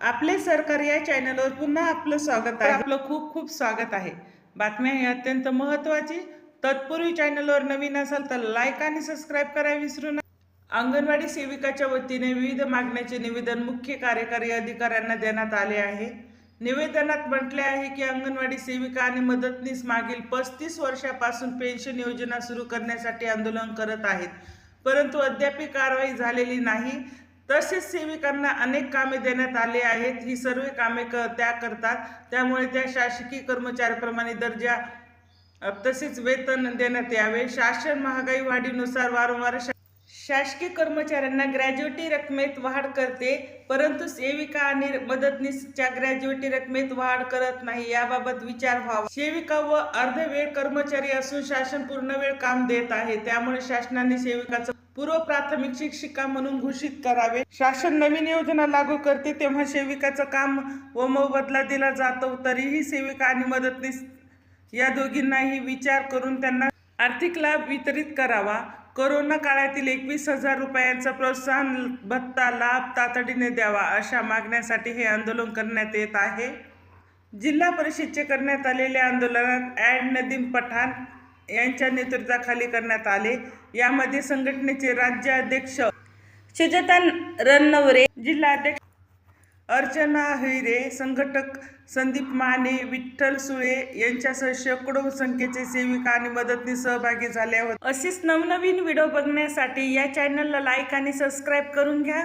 आपले सरकार या चॅनलवर पुन्हा आपलं स्वागत आहे. आपलं खूप खूप स्वागत आहे. बातम्या ही अत्यंत महत्त्वाची. तत्पूर्वी चॅनलवर नवीन असाल तर लाईक आणि सबस्क्राईब करायला विसरू नका. अंगणवाडी सेविकाच्या वतीने विविध मागण्याचे निवेदन मुख्य कार्यकारी अधिकाऱ्यांना देण्यात आले आहे. निवेदनात म्हटले आहे की अंगणवाडी सेविका आणि मदतनीस मागील पस्तीस वर्षापासून पेन्शन योजना सुरू करण्यासाठी आंदोलन करत आहेत. परंतु अद्याप कारवाई झालेली नाही. तसेच सेविकांना अनेक कामे देण्यात आली आहेत. ही सर्व कामे क त्या करतात. त्यामुळे त्या शासकीय कर्मचाऱ्याप्रमाणे दर्जा तसेच वेतन देण्यात यावे. शासन महागाई वाढीनुसार वारंवार शा- शासकीय कर्मचाऱ्यांना ग्रॅज्युएटी रकमेत वाढ करते परंतु सेविका आणि मदतनीसच्या ग्रॅज्युएटी रकमेत वाढ करत नाही याबाबत विचार व्हावा. सेविका व अर्धवेळ कर्मचारी असून शासन पूर्ण वेळ काम देत आहे. त्यामुळे शासनाने सेविकाचं पूर्व प्राथमिक शिक्षिका म्हणून घोषित करावे. शासन नवीन योजना लागू करते तेव्हा सेविकाचं काम व मोबदला दिला जातो. तरीही सेविका आणि मदतनीस या दोघींनाही विचार करून त्यांना आर्थिक लाभ वितरित करावा. कोरोना काळातील एकवीस हजार रुपयांचा प्रोत्साहन भत्ता लाभ तातडीने द्यावा अशा मागण्यासाठी हे आंदोलन करण्यात येत आहे. जिल्हा परिषदचे करण्यात आलेल्या आंदोलनात ॲड नदीम पठाण यांच्या नेतृत्वाखाली करण्यात आले. यामध्ये संघटनेचे राज्य अध्यक्ष सुजाता रणनवरे जिल्हाध्यक्ष अर्चना हिरे संघटक संदीप माने विठ्ठल सुळे यांच्यासह शेकडो संख्येचे सेविका आणि मदतनीस सहभागी झाले होते असेच नवनवीन व्हिडिओ बघण्यासाठी या चॅनलला लाईक आणि सबस्क्राईब करून घ्या.